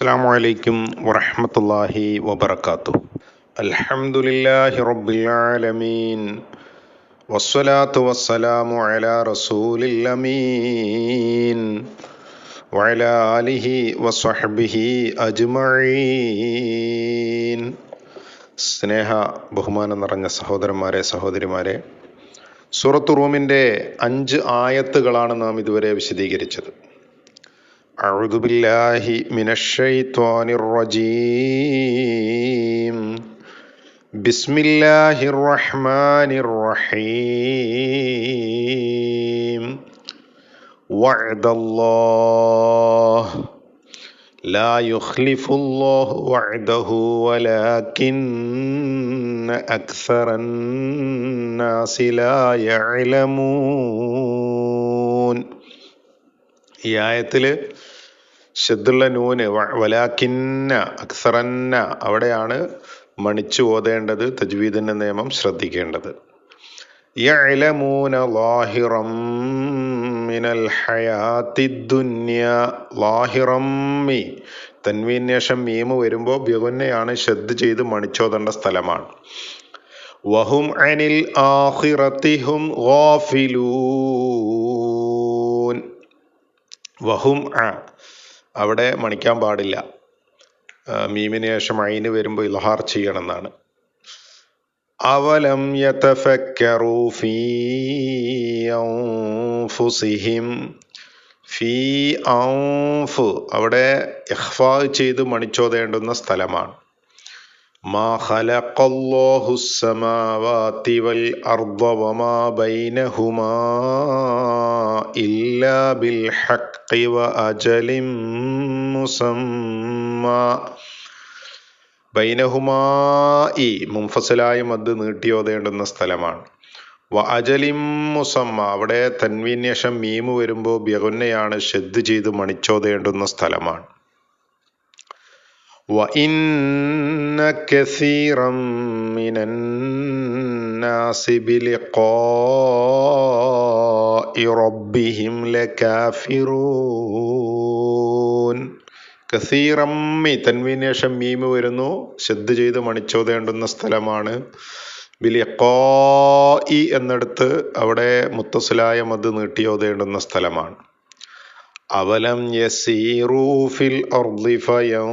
അസ്സാം വലൈക്കും വറഹമത്തല്ലാഹി വബർക്കാത്തു അൽഹംദുലില്ലാഹി റബ്ബിൽ ആലമീൻ. വസ്സലാത്തു വസ്സലാമു അലാ റസൂലിൽ അമീൻ. വഅല ആലിഹി വസ്വഹ്ബിഹി അജ്മഈൻ. സ്നേഹ ബഹുമാനം നിറഞ്ഞ സഹോദരന്മാരെ സഹോദരിമാരെ സൂറത്ത് റൂമിന്റെ അഞ്ച് ആയത്തുകളാണ് നാം ഇതുവരെ വിശദീകരിച്ചത്. أعوذ بالله من الشيطان الرجيم بسم الله الرحمن الرحيم وعد الله لا يخلف الله وعده ولكن أكثر الناس لا يعلمون ഈ ആയത്തിൽ ശുദ്ധുള്ള നൂന് വലാഖിന്ന അക്സറന്ന അവിടെയാണ് മണിച്ചു ഓതേണ്ടത് തജ്വീദിന്റെ നിയമം ശ്രദ്ധിക്കേണ്ടത്. തൻവീന്യഷം മീമ് വരുമ്പോൾ ബിഗുന്നയാണ് ശ്രദ്ധ ചെയ്ത് മണിച്ചോതേണ്ട സ്ഥലമാണ്. വഹും അനിൽ ആഹിറത്തിഹും ഗാഫിലൂൻ. വഹും അ അവിടെ മണിക്കാൻ പാടില്ല. മീമിന് ശേഷം അയിന് വരുമ്പോൾ ഇൽഹാർ ചെയ്യണമെന്നാണ്. അവലം യതഫക്കറൂ ഫീ ഫീ ഔഫ് അവിടെ ഇഹ്ഫാ ചെയ്ത് മണിച്ചോതേണ്ടുന്ന സ്ഥലമാണ്. മാ ഖലഖല്ലാഹു വൽ അർദ വമാ ബൈനഹുമാ ഇല്ലാ ബിൽ ഹഖ്. وأجل مسمى ബൈനഹുമാ ഈ മുംഫസലായ മദ് നീട്ടിയോതേണ്ടുന്ന സ്ഥലമാണ് വ അജലിം മുസമ്മ അവിടെ തൻവീന്യഷം മീമ് വരുമ്പോൾ ബിഗുന്നയാണ് ഷെദ് ചെയ്ത് മണിച്ചോതേണ്ടുന്ന സ്ഥലമാണ് وإن كثيرا من الناس بلقاء ربهم لكافرون കസീറമ്മി തൻവീനേഷം മീമ് വരുന്നു ശ്രദ്ധ ചെയ്ത് മണിച്ചോതേണ്ടുന്ന സ്ഥലമാണ് ബിലിഖായി എന്നിടത്ത് അവിടെ മുത്തസിലായ മത് നീട്ടിയോതേണ്ടുന്ന സ്ഥലമാണ് أولم يسيروا في الأرض فينظروا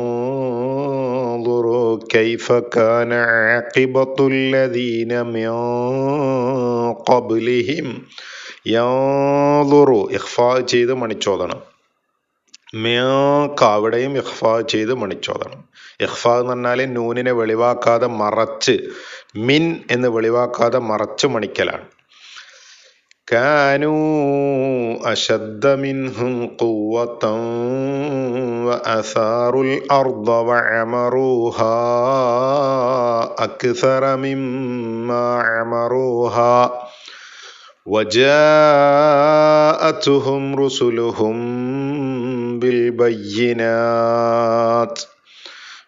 كيف كان عاقبة الذين من قبلهم ينظروا إخفاء ചെയ്ത് മണിച്ചോദണം മേക്ക് അവിടെയും ഇഖ്ഫാ ചെയ്ത് മണിച്ചോദണം ഇഖ്ഫാ എന്ന് പറഞ്ഞാൽ നൂനിനെ വെളിവാക്കാതെ മറച്ച് മിൻ എന്ന് വെളിവാക്കാതെ മറച്ച് മണിക്കലാണ് كانوا أشد منهم قوة وأثاروا الأرض وعمروها أكثر مما عمروها وجاءتهم رسلهم بالبينات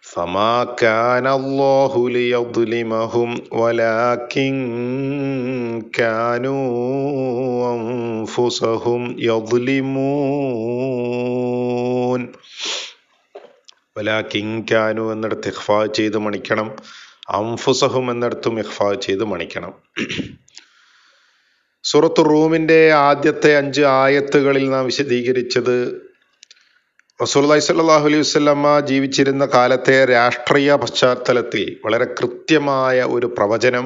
فما كان الله ليظلمهم ولكن كانوا أنفسهم يظلمون വലാക്കിൻ കാനു എന്നിടത്ത് ഇഖ്ഫാ ചെയ്ത് മണിക്കണം അംഫുസഹും എന്നിടത്തും ഇഖ്ഫാ ചെയ്ത് മണിക്കണം സൂറത്ത് റൂമിന്റെ ആദ്യത്തെ അഞ്ച് ആയത്തുകളിൽ നാം വിശദീകരിച്ചത് റസൂലി സല്ലാഹു അലൈഹി വസ്ലമ്മ ജീവിച്ചിരുന്ന കാലത്തെ രാഷ്ട്രീയ പശ്ചാത്തലത്തിൽ വളരെ കൃത്യമായ ഒരു പ്രവചനം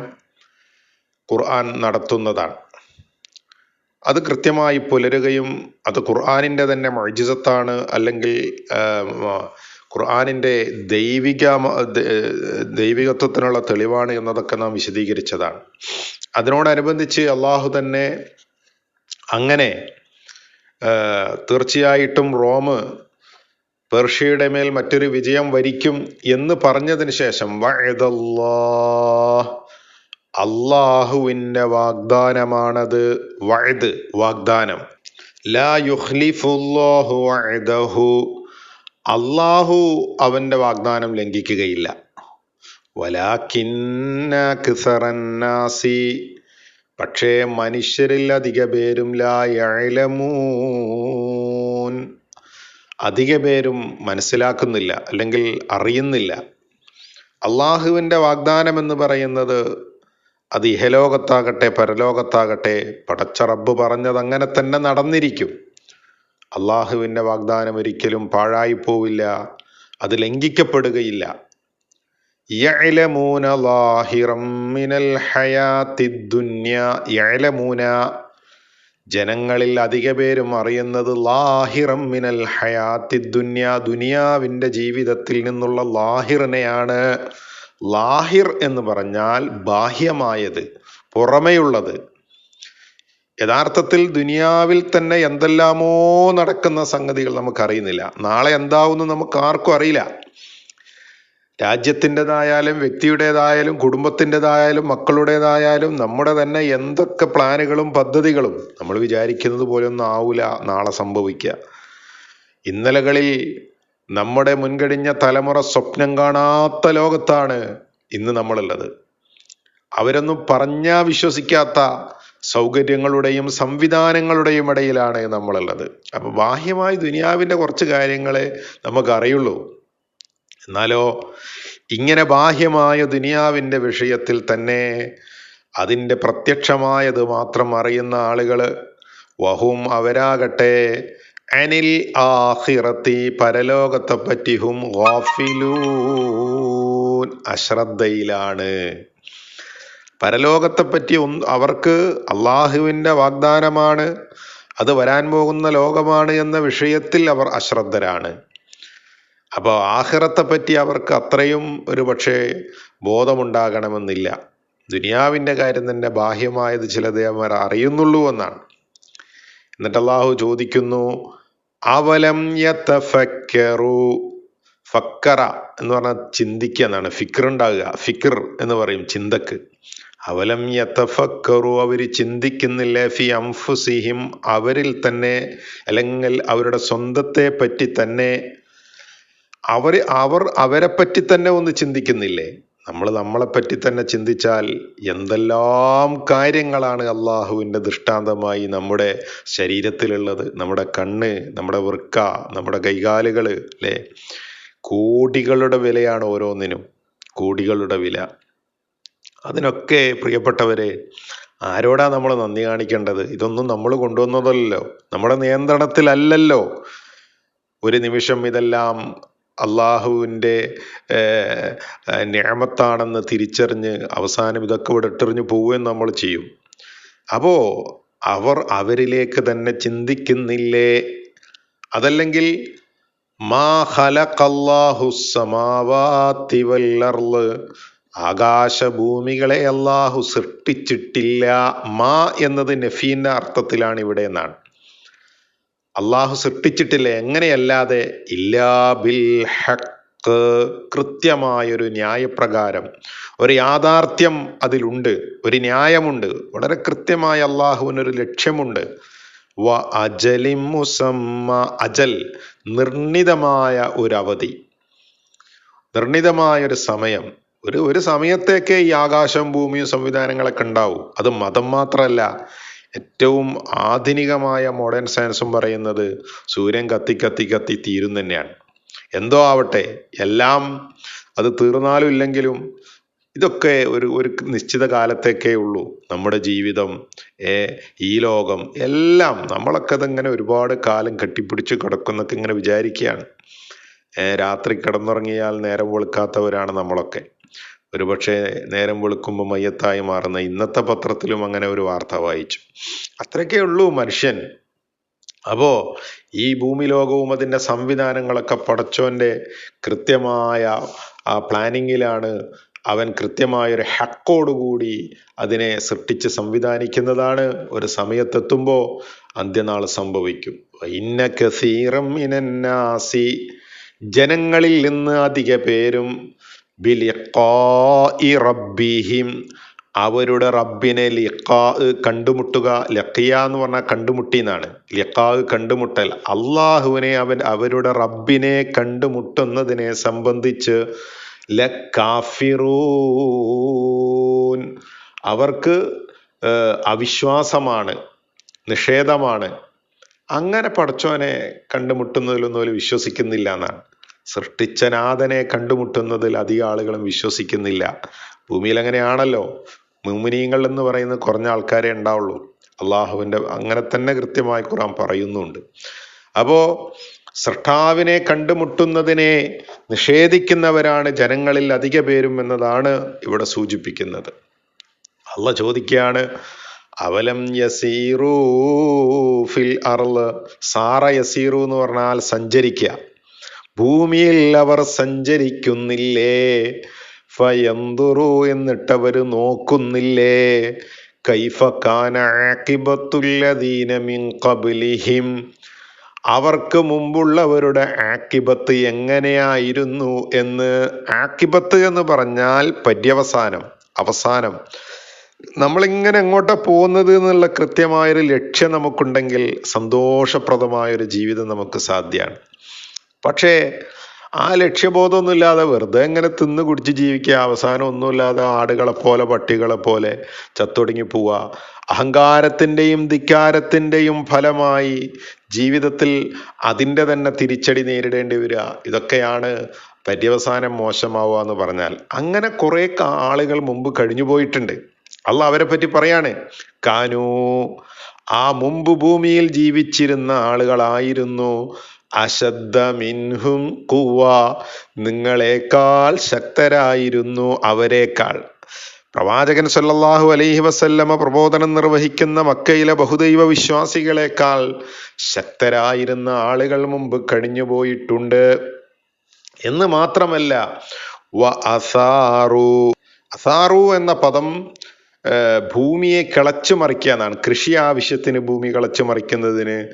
ഖുർആൻ നടത്തുന്നതാണ്. അത് കൃത്യമായി പുലരുകയും അത് ഖുർആാനിന്റെ തന്നെ മൊഴിജിസത്താണ് അല്ലെങ്കിൽ ഖുർആാനിന്റെ ദൈവിക ദൈവികത്വത്തിനുള്ള തെളിവാണ് എന്നതൊക്കെ നാം വിശദീകരിച്ചതാണ്. അതിനോടനുബന്ധിച്ച് അള്ളാഹു തന്നെ അങ്ങനെ തീർച്ചയായിട്ടും റോമ് പേർഷ്യയുടെ മേൽ മറ്റൊരു വിജയം വരിക്കും എന്ന് പറഞ്ഞതിന് ശേഷം അള്ളാഹുവിന്റെ വാഗ്ദാനമാണത് വഴുത് വാഗ്ദാനം. ലാ യുഖ്ലിഫുല്ലാഹു വഅദഹു. അള്ളാഹു അവന്റെ വാഗ്ദാനം ലംഘിക്കുകയില്ല. അക്സറന്നാസി പക്ഷേ മനുഷ്യരിൽ അധിക പേരും ലായലമൂൻ അധിക പേരും മനസ്സിലാക്കുന്നില്ല അല്ലെങ്കിൽ അറിയുന്നില്ല. അള്ളാഹുവിന്റെ വാഗ്ദാനം എന്ന് പറയുന്നത് അത് ഇഹലോകത്താകട്ടെ പരലോകത്താകട്ടെ പടച്ച റബ്ബ് പറഞ്ഞത് അങ്ങനെ തന്നെ നടന്നിരിക്കും. അള്ളാഹുവിന്റെ വാഗ്ദാനം ഒരിക്കലും പാഴായി പോവില്ല അത് ലംഘിക്കപ്പെടുകയില്ല. യഅലമൂന ജനങ്ങളിൽ അധിക പേരും അറിയുന്നത് ലാഹിറം മിനൽ ഹയാത്തി ദുന്യ. ദുനിയാവിന്റെ ജീവിതത്തിൽ നിന്നുള്ള ലാഹിറിനെയാണ്. ലാഹിർ എന്ന് പറഞ്ഞാൽ ബാഹ്യമായത് പുറമെയുള്ളത്. യഥാർത്ഥത്തിൽ ദുനിയാവിൽ തന്നെ എന്തെല്ലാമോ നടക്കുന്ന സംഗതികൾ നമുക്കറിയുന്നില്ല. നാളെ എന്താവുമെന്ന് നമുക്ക് ആർക്കും അറിയില്ല. രാജ്യത്തിന്റെതായാലും വ്യക്തിയുടേതായാലും കുടുംബത്തിന്റെതായാലും മക്കളുടേതായാലും നമ്മുടെ തന്നെ എന്തൊക്കെ പ്ലാനുകളും പദ്ധതികളും നമ്മൾ വിചാരിക്കുന്നത് പോലെയൊന്നും ആവില്ല ആവൂല നാളെ സംഭവിക്കുക ഇന്നലകളിൽ നമ്മുടെ മുൻകഴിഞ്ഞ തലമുറ സ്വപ്നം കാണാത്ത ലോകത്താണ് ഇന്ന് നമ്മളുള്ളത്. അവരൊന്നും പറഞ്ഞാ വിശ്വസിക്കാത്ത സൗകര്യങ്ങളുടെയും സംവിധാനങ്ങളുടെയും ഇടയിലാണ് നമ്മളുള്ളത്. അപ്പൊ ബാഹ്യമായി ദുനിയാവിന്റെ കുറച്ച് കാര്യങ്ങളെ നമുക്ക് അറിയുള്ളൂ എന്നാലോ ഇങ്ങനെ ബാഹ്യമായ ദുനിയാവിന്റെ വിഷയത്തിൽ തന്നെ അതിന്റെ പ്രത്യക്ഷമായത് മാത്രം അറിയുന്ന ആളുകൾ വഹും അവരാകട്ടെ അനിൽ ആഹിറത്തി പരലോകത്തെ പറ്റിഹും ഗാഫിലൂൻ അശ്രദ്ധയിലാണ്. പരലോകത്തെ പറ്റി ഒന്ന് അവർക്ക് അള്ളാഹുവിന്റെ വാഗ്ദാനമാണ് അത് വരാൻ പോകുന്ന ലോകമാണ് എന്ന വിഷയത്തിൽ അവർ അശ്രദ്ധരാണ്. അപ്പോൾ ആഹ്റത്തെ പറ്റി അവർക്ക് അത്രയും ഒരു പക്ഷേ ബോധമുണ്ടാകണമെന്നില്ല. ദുനിയാവിന്റെ കാര്യം തന്നെ ബാഹ്യമായത് ചില അവർ അറിയുന്നുള്ളൂ എന്നാണ്. എന്നിട്ട് അള്ളാഹു ചോദിക്കുന്നു അവലം യതഫക്കറു? ഫക്കറ എന്ന് പറഞ്ഞാൽ ചിന്തിക്കുക എന്നാണ്. ഫിക്ർ ഉണ്ടാകുക. ഫിക്ർ എന്ന് പറയും ചിന്തക്ക്. അവലം യതഫക്കറു? അവർ ചിന്തിക്കുന്നില്ല? ഫി അംഫുസിഹിം അവരിൽ തന്നെ അല്ലെങ്കിൽ അവരുടെ സ്വന്തത്തെ പറ്റി തന്നെ അവർ അവർ അവരെ പറ്റി തന്നെ ഒന്ന് ചിന്തിക്കുന്നില്ലേ? നമ്മൾ നമ്മളെ പറ്റി തന്നെ ചിന്തിച്ചാൽ എന്തെല്ലാം കാര്യങ്ങളാണ് അള്ളാഹുവിന്റെ ദൃഷ്ടാന്തമായി നമ്മുടെ ശരീരത്തിലുള്ളത്? നമ്മുടെ കണ്ണ് നമ്മുടെ വൃക്ക നമ്മുടെ കൈകാലുകൾ അല്ലേ? കോടികളുടെ വിലയാണ് ഓരോന്നിനും. കോടികളുടെ വില. അതിനൊക്കെ പ്രിയപ്പെട്ടവരെ ആരോടാ നമ്മൾ നന്ദി കാണിക്കേണ്ടത്? ഇതൊന്നും നമ്മൾ കൊണ്ടുവന്നതല്ലോ. നമ്മുടെ നിയന്ത്രണത്തിലല്ലല്ലോ. ഒരു നിമിഷം ഇതെല്ലാം അള്ളാഹുവിന്റെ ഞാമത്താണെന്ന് തിരിച്ചറിഞ്ഞ് അവസാനം ഇതൊക്കെ ഇവിടെ ഇട്ടെറിഞ്ഞ് പോവുകയും നമ്മൾ ചെയ്യും. അപ്പോൾ അവർ അവരിലേക്ക് തന്നെ ചിന്തിക്കുന്നില്ലേ? അതല്ലെങ്കിൽ മാ ആകാശഭൂമികളെ അള്ളാഹു സൃഷ്ടിച്ചിട്ടില്ല. മാ എന്നത് നഫീന്റെ അർത്ഥത്തിലാണ് ഇവിടെ എന്നാണ് അള്ളാഹു സൃഷ്ടിച്ചിട്ടില്ല എങ്ങനെയല്ലാതെ? ഇല്ലാ ബിൽ ഹക്ക് കൃത്യമായൊരു ന്യായപ്രകാരം. ഒരു യാഥാർത്ഥ്യം അതിലുണ്ട് ഒരു ന്യായമുണ്ട്. വളരെ കൃത്യമായ അള്ളാഹുവിനൊരു ലക്ഷ്യമുണ്ട്. വ അജലിം മുസമ്മ അജൽ നിർണിതമായ ഒരു അവധി നിർണിതമായ ഒരു സമയം. ഒരു ഒരു സമയത്തേക്കേ ഈ ആകാശം ഭൂമിയും സംവിധാനങ്ങളൊക്കെ ഉണ്ടാവും. അത് മതം മാത്രമല്ല. ഏറ്റവും ആധുനികമായ മോഡേൺ സയൻസും പറയുന്നത് സൂര്യൻ കത്തി കത്തി കത്തി തീരും തന്നെയാണ്. എന്തോ ആവട്ടെ എല്ലാം അത് തീർന്നാലും ഇല്ലെങ്കിലും ഇതൊക്കെ ഒരു ഒരു നിശ്ചിത കാലത്തേക്കേ ഉള്ളൂ. നമ്മുടെ ജീവിതം ഈ ലോകം എല്ലാം നമ്മളൊക്കെ അതിങ്ങനെ ഒരുപാട് കാലം കെട്ടിപ്പിടിച്ച് കിടക്കുന്നൊക്കെ ഇങ്ങനെ വിചാരിക്കുകയാണ്. രാത്രി കിടന്നുറങ്ങിയാൽ നേരം വെളുക്കാത്തവരാണ് നമ്മളൊക്കെ. ഒരുപക്ഷെ നേരം വെളുക്കുമ്പോൾ മയ്യത്തായി മാറുന്ന ഇന്നത്തെ പത്രത്തിലും അങ്ങനെ ഒരു വാർത്ത വായിച്ചു. അത്രയൊക്കെ ഉള്ളൂ മനുഷ്യൻ. അപ്പോ ഈ ഭൂമി ലോകവും അതിന്റെ സംവിധാനങ്ങളൊക്കെ പടച്ചോന്റെ കൃത്യമായ ആ പ്ലാനിങ്ങിലാണ് അവൻ കൃത്യമായൊരു ഹക്കോടുകൂടി അതിനെ സൃഷ്ടിച്ച് സംവിധാനിക്കുന്നതാണ്. ഒരു സമയത്തെത്തുമ്പോൾ അന്ത്യനാൾ സംഭവിക്കും. ഇന്ന കസീറം ഇനന്നാസി ജനങ്ങളിൽ നിന്ന് അധിക പേരും ബിലിഖാഇ അവരുടെ റബ്ബിനെ ലിഖാ കണ്ടുമുട്ടുക ലക്കിയ എന്ന് പറഞ്ഞാൽ കണ്ടുമുട്ടി എന്നാണ്. ലിഖാ കണ്ടുമുട്ടൽ. അള്ളാഹുവിനെ അവൻ അവരുടെ റബ്ബിനെ കണ്ടുമുട്ടുന്നതിനെ സംബന്ധിച്ച് അവർക്ക് അവിശ്വാസമാണ് നിഷേധമാണ്. അങ്ങനെ പടച്ചോനെ കണ്ടുമുട്ടുന്നതിലൊന്നും അവർ വിശ്വസിക്കുന്നില്ല എന്നാണ്. സൃഷ്ടിച്ച നാഥനെ കണ്ടുമുട്ടുന്നതിൽ അധികം ആളുകളും വിശ്വസിക്കുന്നില്ല. ഭൂമിയിൽ അങ്ങനെയാണല്ലോ. മുമിനീങ്ങൾ എന്ന് പറയുന്ന കുറഞ്ഞ ആൾക്കാരെ ഉണ്ടാവുള്ളൂ. അള്ളാഹുവിന്റെ അങ്ങനെ തന്നെ കൃത്യമായി ഖുറാൻ പറയുന്നുണ്ട്. അപ്പോ സൃഷ്ടാവിനെ കണ്ടുമുട്ടുന്നതിനെ നിഷേധിക്കുന്നവരാണ് ജനങ്ങളിൽ അധിക പേരും എന്നതാണ് ഇവിടെ സൂചിപ്പിക്കുന്നത്. അല്ല ചോദിക്കുകയാണ് അവലം യസീറൂ ഫിൽ അർൾ? സാറ യസീറു എന്ന് പറഞ്ഞാൽ സഞ്ചരിക്കുക. ഭൂമിയിൽ അവർ സഞ്ചരിക്കുന്നില്ലേ? ഫയന്തുറു എന്നിട്ടവർ നോക്കുന്നില്ലേ? കൈഫ അവർക്ക് മുമ്പുള്ളവരുടെ ആക്കിബത്ത് എങ്ങനെയായിരുന്നു എന്ന് ആക്കിബത്ത് എന്ന് പറഞ്ഞാൽ പര്യവസാനം അവസാനം. നമ്മളിങ്ങനെ എങ്ങോട്ടാ പോകുന്നത് എന്നുള്ള കൃത്യമായൊരു ലക്ഷ്യം നമുക്കുണ്ടെങ്കിൽ സന്തോഷപ്രദമായൊരു ജീവിതം നമുക്ക് സാധ്യമാണ് പക്ഷേ ആ ലക്ഷ്യബോധമൊന്നുമില്ലാതെ വെറുതെ ഇങ്ങനെ തിന്ന് കുടിച്ച് ജീവിക്കുക അവസാനം ഒന്നുമില്ലാതെ ആടുകളെ പോലെ പട്ടികളെ പോലെ ചത്തൊടുങ്ങി പോവുക അഹങ്കാരത്തിന്റെയും ധിക്കാരത്തിന്റെയും ഫലമായി ജീവിതത്തിൽ അതിന്റെ തന്നെ തിരിച്ചടി നേരിടേണ്ടി വരിക ഇതൊക്കെയാണ് പര്യവസാനം മോശമാവുക എന്ന് പറഞ്ഞാൽ. അങ്ങനെ കുറേ ആളുകൾ മുമ്പ് കഴിഞ്ഞു പോയിട്ടുണ്ട്. അല്ല അവരെ പറ്റി പറയാണ് കാനൂ ആ മുമ്പ് ഭൂമിയിൽ ജീവിച്ചിരുന്ന ആളുകളായിരുന്നു അശദ്ദ മിൻഹും കുവ നിങ്ങളെക്കാൾ ശക്തരായിരുന്നു അവരെക്കാൾ. പ്രവാചകൻ സല്ലാഹു അലൈഹി വസല്ലമ പ്രബോധനം നിർവഹിക്കുന്ന മക്കയിലെ ബഹുദൈവ വിശ്വാസികളെക്കാൾ ശക്തരായിരുന്ന ആളുകൾ മുമ്പ് കഴിഞ്ഞുപോയിട്ടുണ്ട്. എന്ന് മാത്രമല്ല വ അസാറു. അസാറു എന്ന പദം ഭൂമിയെ കിളച്ചു മറിക്കുക എന്നാണ്. കൃഷി ആവശ്യത്തിന് ഭൂമി കിളച്ചു മറിക്കുന്നതിന്.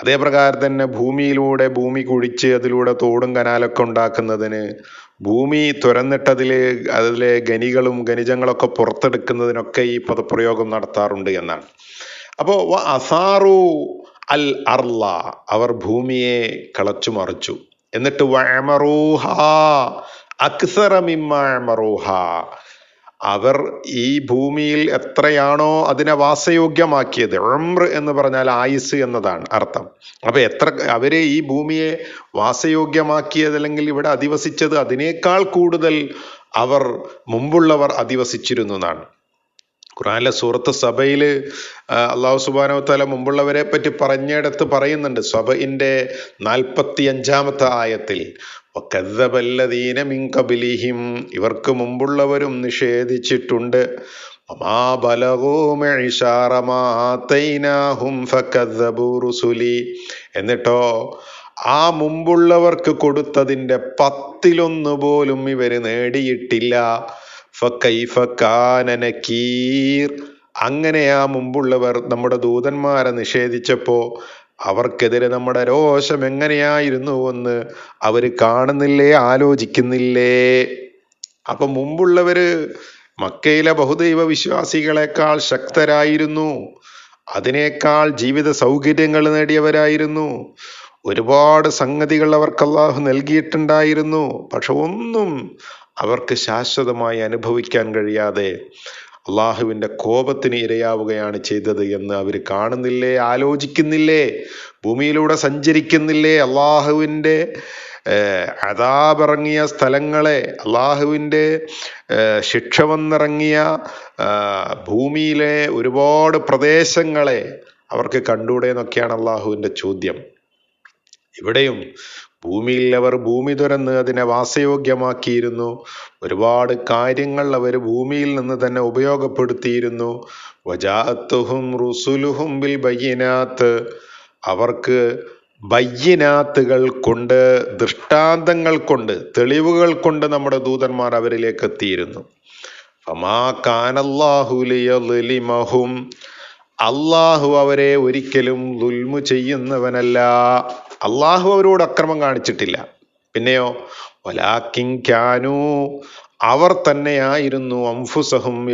അതേ പ്രകാരം തന്നെ ഭൂമിയിലൂടെ ഭൂമി കുഴിച്ച് അതിലൂടെ തോടും കനാലൊക്കെ ഉണ്ടാക്കുന്നതിന്. ഭൂമി തുരന്നിട്ടതിലെ അതിലെ ഖനികളും ഖനിജങ്ങളൊക്കെ പുറത്തെടുക്കുന്നതിനൊക്കെ ഈ പദപ്രയോഗം നടത്താറുണ്ട് എന്നാണ്. അപ്പോൾ അസാറു അൽ അർല അവർ ഭൂമിയെ കളച്ചു മറിച്ചു. എന്നിട്ട് അക്സറ മിമ്മറൂഹ അവർ ഈ ഭൂമിയിൽ എത്രയാണോ അതിനെ വാസയോഗ്യമാക്കിയത്. ഉംർ എന്ന് പറഞ്ഞാൽ ആയുസ് എന്നതാണ് അർത്ഥം. അപ്പൊ എത്ര അവരെ ഈ ഭൂമിയെ വാസയോഗ്യമാക്കിയത് അല്ലെങ്കിൽ ഇവിടെ അധിവസിച്ചത് അതിനേക്കാൾ കൂടുതൽ അവർ മുമ്പുള്ളവർ അധിവസിച്ചിരുന്നു എന്നാണ്. ഖുറാനിലെ സൂറത്ത് സഭയിൽ അള്ളാഹു സുബാനോ തല മുമ്പുള്ളവരെ പറ്റി പറഞ്ഞിടത്ത് പറയുന്നുണ്ട്. സഭയിന്റെ നാൽപ്പത്തി അഞ്ചാമത്തെ ആയത്തിൽ വക്കദ്ദബല്ലദീന മിൻ കബിലിഹിം ഇവർക്ക് മുമ്പുള്ളവരും നിഷേധിച്ചിട്ടുണ്ട്. എന്നിട്ടോ ആ മുമ്പുള്ളവർക്ക് കൊടുത്തതിന്റെ പത്തിലൊന്ന് പോലും ഇവർ നേടിയിട്ടില്ല. അങ്ങനെ ആ മുമ്പുള്ളവർ നമ്മുടെ ദൂതന്മാരെ നിഷേധിച്ചപ്പോ അവർക്കെതിരെ നമ്മുടെ രോഷം എങ്ങനെയായിരുന്നു എന്ന് അവർ കാണുന്നില്ലേ ആലോചിക്കുന്നില്ലേ? അപ്പൊ മുമ്പുള്ളവര് മക്കയിലെ ബഹുദൈവ വിശ്വാസികളെക്കാൾ ശക്തരായിരുന്നു. അതിനേക്കാൾ ജീവിത സൗകര്യങ്ങൾ നേടിയവരായിരുന്നു. ഒരുപാട് സംഗതികൾ അവർക്ക് അള്ളാഹു നൽകിയിട്ടുണ്ടായിരുന്നു. പക്ഷെ ഒന്നും അവർക്ക് ശാശ്വതമായി അനുഭവിക്കാൻ കഴിയാതെ അള്ളാഹുവിന്റെ കോപത്തിന് ഇരയാവുകയാണ് ചെയ്തത് എന്ന് അവർ കാണുന്നില്ലേ ആലോചിക്കുന്നില്ലേ ഭൂമിയിലൂടെ സഞ്ചരിക്കുന്നില്ലേ അള്ളാഹുവിന്റെ അതാപിറങ്ങിയ സ്ഥലങ്ങളെ അള്ളാഹുവിന്റെ ശിക്ഷ വന്നിറങ്ങിയ ഭൂമിയിലെ ഒരുപാട് പ്രദേശങ്ങളെ അവർക്ക് കണ്ടൂടെ എന്നൊക്കെയാണ് അള്ളാഹുവിന്റെ ചോദ്യം. ഇവിടെയും ഭൂമിയിൽ അവർ ഭൂമി തുറന്ന് അതിനെ വാസയോഗ്യമാക്കിയിരുന്നു. ഒരുപാട് കാര്യങ്ങൾ അവർ ഭൂമിയിൽ നിന്ന് തന്നെ ഉപയോഗപ്പെടുത്തിയിരുന്നു. വജാത്തുഹും റുസുലുഹും ബിൽ ബയ്യനാത്ത്. അവർക്ക് ബയ്യനാത്തുകൾ കൊണ്ട് ദൃഷ്ടാന്തങ്ങൾ കൊണ്ട് തെളിവുകൾ കൊണ്ട് നമ്മുടെ ദൂതന്മാർ അവരിലേക്ക് എത്തിയിരുന്നു. അള്ളാഹു അവരെ ഒരിക്കലും ദുൽമു ചെയ്യുന്നവനല്ല. അള്ളാഹു അവരോട് അക്രമം കാണിച്ചിട്ടില്ല. പിന്നെയോ വലാക്കിങ്കാനു അവർ തന്നെയായിരുന്നു അംഫുസഹും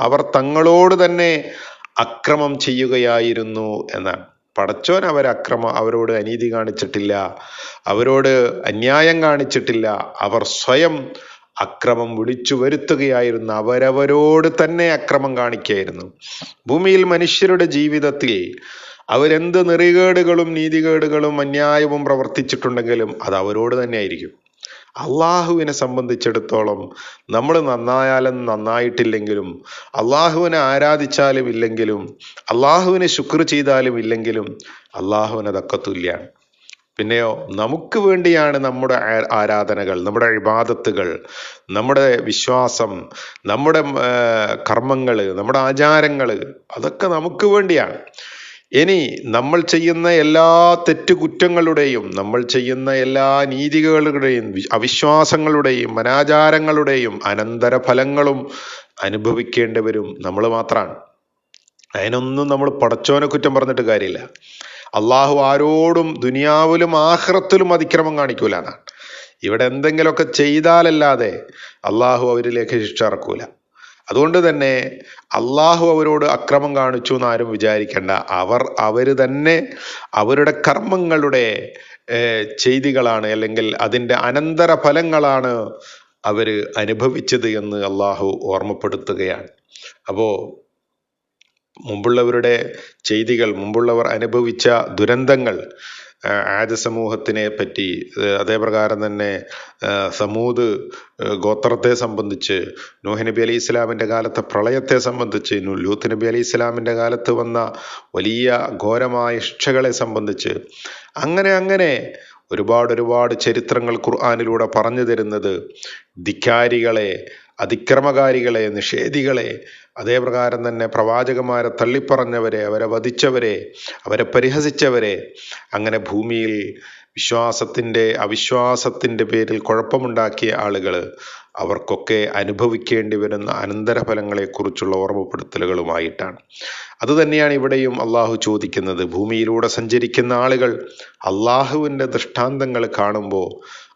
അവർ തങ്ങളോട് തന്നെ അക്രമം ചെയ്യുകയായിരുന്നു എന്നാണ്. പടച്ചോൻ അവർ അക്രമം അവരോട് അനീതി കാണിച്ചിട്ടില്ല അവരോട് അന്യായം കാണിച്ചിട്ടില്ല. അവർ സ്വയം അക്രമം വിളിച്ചു വരുത്തുകയായിരുന്നു അവരവരോട് തന്നെ അക്രമം കാണിക്കുകയായിരുന്നു. ഭൂമിയിൽ മനുഷ്യരുടെ ജീവിതത്തിൽ അവരെന്ത് നെറികേടുകളും നീതികേടുകളും അന്യായവും പ്രവർത്തിച്ചിട്ടുണ്ടെങ്കിലും അത് അവരോട് തന്നെ ആയിരിക്കും അള്ളാഹുവിനെ സംബന്ധിച്ചിടത്തോളം നമ്മൾ നന്നായാലും നന്നായിട്ടില്ലെങ്കിലും അള്ളാഹുവിനെ ആരാധിച്ചാലും ഇല്ലെങ്കിലും അള്ളാഹുവിനെ ശുക്ർ ചെയ്താലും ഇല്ലെങ്കിലും അള്ളാഹുവിനെ അതൊക്കെ തുല്യാണ്. പിന്നെയോ നമുക്ക് വേണ്ടിയാണ് നമ്മുടെ ആരാധനകൾ നമ്മുടെ ഇബാദത്തുകൾ നമ്മുടെ വിശ്വാസം നമ്മുടെ കർമ്മങ്ങൾ നമ്മുടെ ആചാരങ്ങൾ അതൊക്കെ നമുക്ക് വേണ്ടിയാണ്. ഇനി നമ്മൾ ചെയ്യുന്ന എല്ലാ തെറ്റുകുറ്റങ്ങളുടെയും നമ്മൾ ചെയ്യുന്ന എല്ലാ നീതികളുടെയും അവിശ്വാസങ്ങളുടെയും അനാചാരങ്ങളുടെയും അനന്തരഫലങ്ങളും അനുഭവിക്കേണ്ടവരും നമ്മൾ മാത്രമാണ്. അതിനൊന്നും നമ്മൾ പടച്ചോനെ കുറ്റം പറഞ്ഞിട്ട് കാര്യമില്ല. അള്ളാഹു ആരോടും ദുനിയാവിലും ആഹ്റത്തിലും അതിക്രമം കാണിക്കൂല എന്നാണ്. ഇവിടെ എന്തെങ്കിലുമൊക്കെ ചെയ്താലല്ലാതെ അള്ളാഹു അവരിലേക്ക് ശിക്ഷ ഇറക്കൂല. അതുകൊണ്ട് തന്നെ അള്ളാഹു അവരോട് അക്രമം കാണിച്ചു എന്ന് ആരും വിചാരിക്കേണ്ട. അവർ അവർ തന്നെ അവരുടെ കർമ്മങ്ങളുടെ ചെയ്തികളാണ് അല്ലെങ്കിൽ അതിന്റെ അനന്തര ഫലങ്ങളാണ് അവർ അനുഭവിച്ചത് എന്ന് അള്ളാഹു ഓർമ്മപ്പെടുത്തുകയാണ്. അപ്പോൾ മുമ്പുള്ളവരുടെ ചെയ്തികൾ മുമ്പുള്ളവർ അനുഭവിച്ച ദുരന്തങ്ങൾ ആദ സമൂഹത്തിനെ പറ്റി അതേ അതേപ്രകാരം തന്നെ സമൂത് ഗോത്രത്തെ സംബന്ധിച്ച് നൂഹ് നബി അലി ഇസ്ലാമിന്റെ കാലത്തെ പ്രളയത്തെ സംബന്ധിച്ച് ലൂത്ത് നബി അലി ഇസ്ലാമിന്റെ കാലത്ത് വന്ന വലിയ ഘോരമായ ശിക്ഷകളെ സംബന്ധിച്ച് അങ്ങനെ അങ്ങനെ ഒരുപാട് ഒരുപാട് ചരിത്രങ്ങൾ ഖുർആാനിലൂടെ പറഞ്ഞു തരുന്നത് ധിക്കാരികളെ അതിക്രമകാരികളെ നിഷേധികളെ അതേപ്രകാരം തന്നെ പ്രവാചകന്മാരെ തള്ളിപ്പറഞ്ഞവരെ അവരെ വധിച്ചവരെ അവരെ പരിഹസിച്ചവരെ അങ്ങനെ ഭൂമിയിൽ വിശ്വാസത്തിന്റെ അവിശ്വാസത്തിന്റെ പേരിൽ കുഴപ്പമുണ്ടാക്കിയ ആളുകൾ അവർക്കൊക്കെ അനുഭവിക്കേണ്ടി വരുന്ന അനന്തരഫലങ്ങളെക്കുറിച്ചുള്ള ഓർമ്മപ്പെടുത്തലുകളുമായിട്ടാണ്. അതുതന്നെയാണ് ഇവിടെയും അള്ളാഹു ചോദിക്കുന്നത്. ഭൂമിയിലൂടെ സഞ്ചരിക്കുന്ന ആളുകൾ അള്ളാഹുവിന്റെ ദൃഷ്ടാന്തങ്ങൾ കാണുമ്പോൾ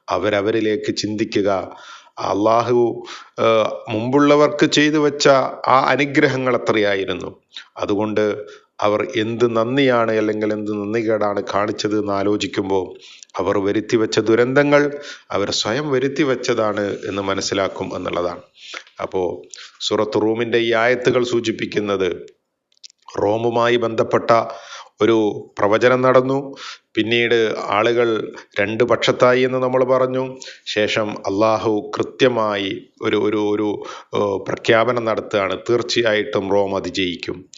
അവരവരിലേക്ക് ചിന്തിക്കുക അള്ളാഹു മുമ്പുള്ളവർക്ക് ചെയ്തു വെച്ച ആ അനുഗ്രഹങ്ങൾ എത്രയായിരുന്നു അതുകൊണ്ട് അവർ എന്ത് നന്ദിയാണ് അല്ലെങ്കിൽ എന്ത് നന്ദികേടാണ് കാണിച്ചത് എന്ന് ആലോചിക്കുമ്പോൾ അവർ വരുത്തിവെച്ച ദുരന്തങ്ങൾ അവർ സ്വയം വരുത്തി വെച്ചതാണ് എന്ന് മനസ്സിലാക്കും എന്നുള്ളതാണ്. അപ്പോൾ സൂറത്ത് റൂമിന്റെ ഈ ആയത്തുകൾ സൂചിപ്പിക്കുന്നത് റോമുമായി ബന്ധപ്പെട്ട ഒരു പ്രവചനം നടന്നു. പിന്നീട് ആളുകൾ രണ്ട് പക്ഷത്തായി എന്ന് നമ്മൾ പറഞ്ഞു. ശേഷം അള്ളാഹു കൃത്യമായി ഒരു ഒരു ഒരു പ്രഖ്യാപനം നടത്തുകയാണ്. തീർച്ചയായിട്ടും റോം അതിജയിക്കും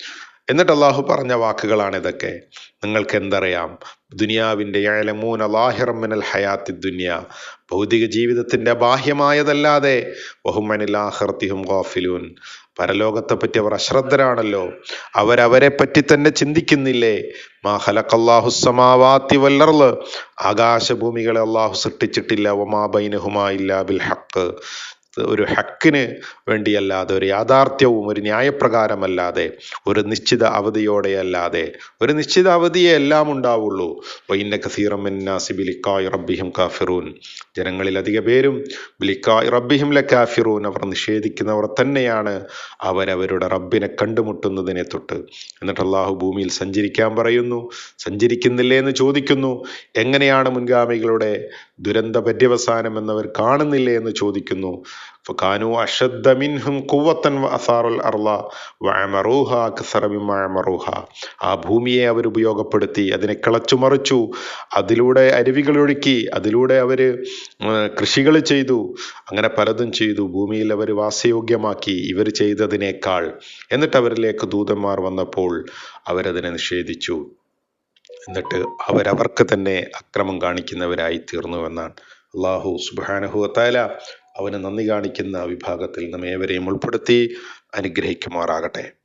എന്നിട്ട് അള്ളാഹു പറഞ്ഞ വാക്കുകളാണ് ഇതൊക്കെ. നിങ്ങൾക്ക് എന്തറിയാം ദുനിയാവിന്റെ അയലമൂന ലാഹിറമിനൽ ഹയാത്തി ദുനിയ. ഭൗതിക ജീവിതത്തിന്റെ ബാഹ്യമായതല്ലാതെ ബഹുമനിൽ ആഹർത്തിഹും ഗാഫിലൂൻ. പരലോകത്തെ പറ്റി അവർ അശ്രദ്ധരാണല്ലോ. അവരവരെ പറ്റി തന്നെ ചിന്തിക്കുന്നില്ലേ? മാഹലക്കല്ലാഹുസമാവാത്തി വല്ലർൾ ആകാശഭൂമികളെ അള്ളാഹു സൃഷ്ടിച്ചിട്ടില്ല. വമാ ബൈനഹുമാ ഇല്ലാ ബിൽ ഹക്ക് ഒരു ഹക്കിന് വേണ്ടിയല്ലാതെ ഒരു യാഥാർത്ഥ്യവും ഒരു ന്യായപ്രകാരമല്ലാതെ ഒരു നിശ്ചിത അവധിയോടെ അല്ലാതെ ഒരു നിശ്ചിത അവധിയെ എല്ലാം ഉണ്ടാവുള്ളൂ. വൈന്ന കസീറം മിന്നാസി ബിലിക്കായ് റബ്ബിഹിം കാഫിറൂൻ. ജനങ്ങളിൽ അധിക പേരും ബിലിക്കായ് റബ്ബിഹിം ല കാഫിറൂൻ അവർ നിഷേധിക്കുന്നവർ തന്നെയാണ് അവരവരുടെ റബ്ബിനെ കണ്ടുമുട്ടുന്നതിനെ തൊട്ട്. എന്നിട്ട് അള്ളാഹു ഭൂമിയിൽ സഞ്ചരിക്കാൻ പറയുന്നു. സഞ്ചരിക്കുന്നില്ലേ എന്ന് ചോദിക്കുന്നു. എങ്ങനെയാണ് മുൻഗാമികളുടെ ദുരന്ത പര്യവസാനം എന്നവർ കാണുന്നില്ലേ എന്ന് ചോദിക്കുന്നു. ഫക്കാനു അഷദ്ദ മിൻഹും അസാറുൽ അർള വഴമറൂഹ കസറബിമഴമറൂഹ ആ ഭൂമിയെ അവർ ഉപയോഗപ്പെടുത്തി അതിനെ കിളച്ചുമറിച്ചു അതിലൂടെ അരുവികളൊഴുക്കി അതിലൂടെ അവർ കൃഷികൾ ചെയ്തു അങ്ങനെ പലതും ചെയ്തു. ഭൂമിയിൽ അവർ വാസയോഗ്യമാക്കി ഇവർ ചെയ്തതിനേക്കാൾ. എന്നിട്ട് അവരിലേക്ക് ദൂതന്മാർ വന്നപ്പോൾ അവരതിനെ നിഷേധിച്ചു. എന്നിട്ട് അവരവർക്ക് തന്നെ അക്രമം കാണിക്കുന്നവരായി തീർന്നു എന്നാണ് അള്ളാഹു സുബാനഹു അത്താല അവന് നന്ദി കാണിക്കുന്ന വിഭാഗത്തിൽ നമ്മേവരെയും ഉൾപ്പെടുത്തി അനുഗ്രഹിക്കുമാറാകട്ടെ.